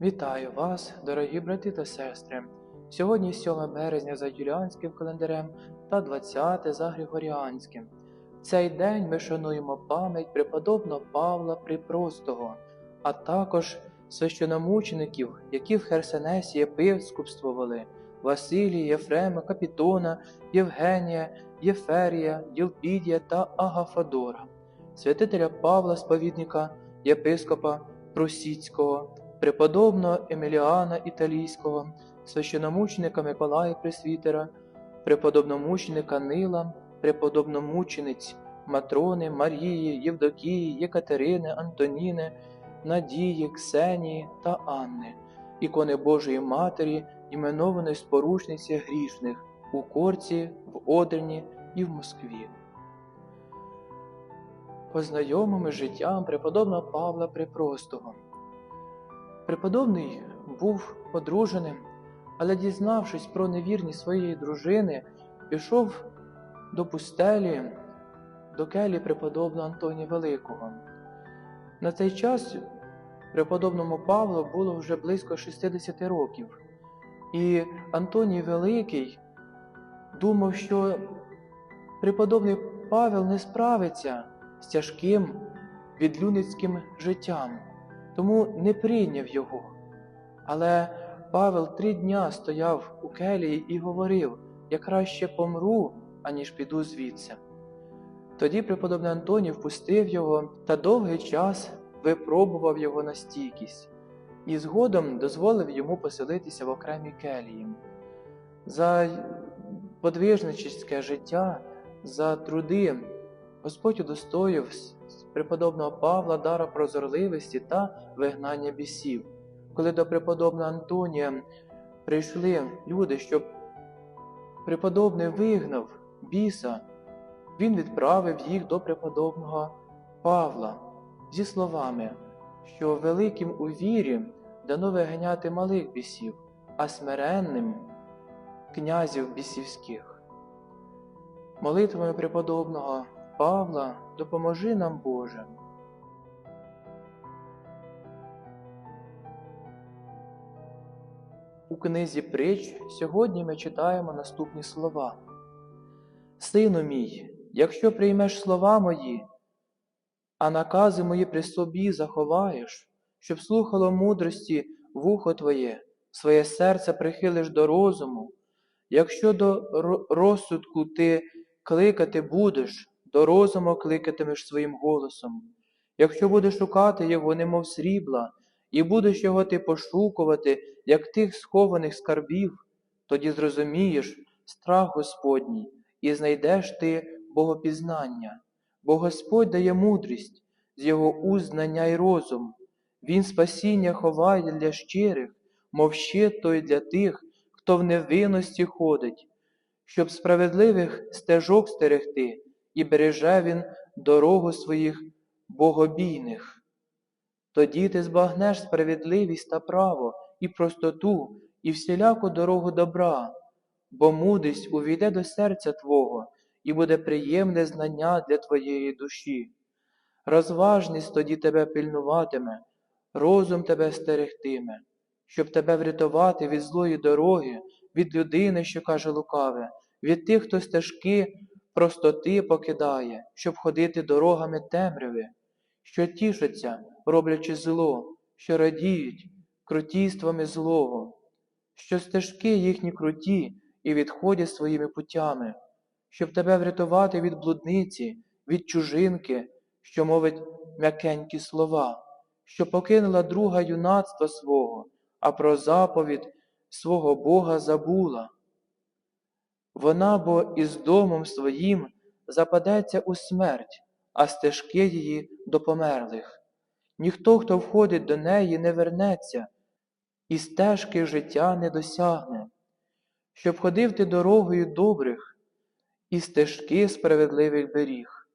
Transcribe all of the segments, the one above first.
Вітаю вас, дорогі брати та сестри. Сьогодні 7 березня за юліанським календарем та 20 за Григоріанським. В цей день ми шануємо пам'ять преподобного Павла Припростого, а також священомучеників, які в Херсонесі єпископствували Василія, Єфрема, Капітона, Євгенія, Єферія, Єлпідія та Агафадора, святителя Павла Сповідника, єпископа Прусіцького преподобного Еміліана Італійського, священомученика Миколая Пресвітера, преподобномученика Нила, преподобномучениць Матрони, Марії, Євдокії, Єкатерини, Антоніни, Надії, Ксенії та Анни, ікони Божої Матері, іменованої спорушниці грішних у Корці, в Одерні і в Москві. Познайомими життям преподобного Павла Припростого. Преподобний був одруженим, але, дізнавшись про невірність своєї дружини, пішов до пустелі, до келі преподобного Антонія Великого. На цей час преподобному Павлу було вже близько 60 років, і Антоній Великий думав, що преподобний Павел не справиться з тяжким відлюдницьким життям тому не прийняв його. Але Павел три дня стояв у келії і говорив я краще помру, аніж піду звідси. Тоді преподобний Антоній впустив його та довгий час випробував його на стійкість і згодом дозволив йому поселитися в окремій келії. За подвижничське життя, за труди Господь удостоїв преподобного Павла дара прозорливості та вигнання бісів. Коли до преподобного Антонія прийшли люди, щоб преподобний вигнав біса, він відправив їх до преподобного Павла зі словами, що великим у вірі дано виганяти малих бісів, а смиренним князів бісівських. Молитвами преподобного Павла, допоможи нам, Боже. У книзі притч сьогодні ми читаємо наступні слова. Сину мій, якщо приймеш слова мої, а накази мої при собі заховаєш, щоб слухало мудрості вухо Твоє, своє серце прихилиш до розуму, якщо до розсудку ти кликати будеш, до розуму кликатимеш своїм голосом. Якщо будеш шукати його, немов срібла, і будеш його ти пошукувати, як тих схованих скарбів, тоді зрозумієш страх Господній, і знайдеш ти богопізнання, бо Господь дає мудрість, з його уст знання й розум. Він спасіння ховає для щирих, мов щит той для тих, хто в невинності ходить, щоб справедливих стежок стерегти і береже він дорогу своїх богобійних. Тоді ти збагнеш справедливість та право, і простоту, і всіляку дорогу добра, бо мудрість увійде до серця Твого і буде приємне знання для твоєї душі. Розважність тоді тебе пильнуватиме, розум тебе стерегтиме, щоб тебе врятувати від злої дороги, від людини, що каже лукаве, від тих, хто стежки простоти покидає, щоб ходити дорогами темряви, що тішаться, роблячи зло, що радіють крутійствами злого, що стежки їхні круті і відходять своїми путями, щоб тебе врятувати від блудниці, від чужинки, що мовить м'якенькі слова, що покинула друга юнацтва свого, а про заповідь свого Бога забула. Вона бо із домом своїм западеться у смерть, а стежки її до померлих. Ніхто, хто входить до неї, не вернеться, і стежки життя не досягне, щоб ходив ти дорогою добрих, і стежки справедливих беріг,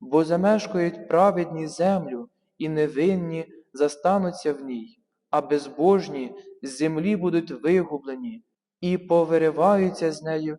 бо замешкають праведні землю, і невинні застануться в ній, а безбожні з землі будуть вигублені і повириваються з нею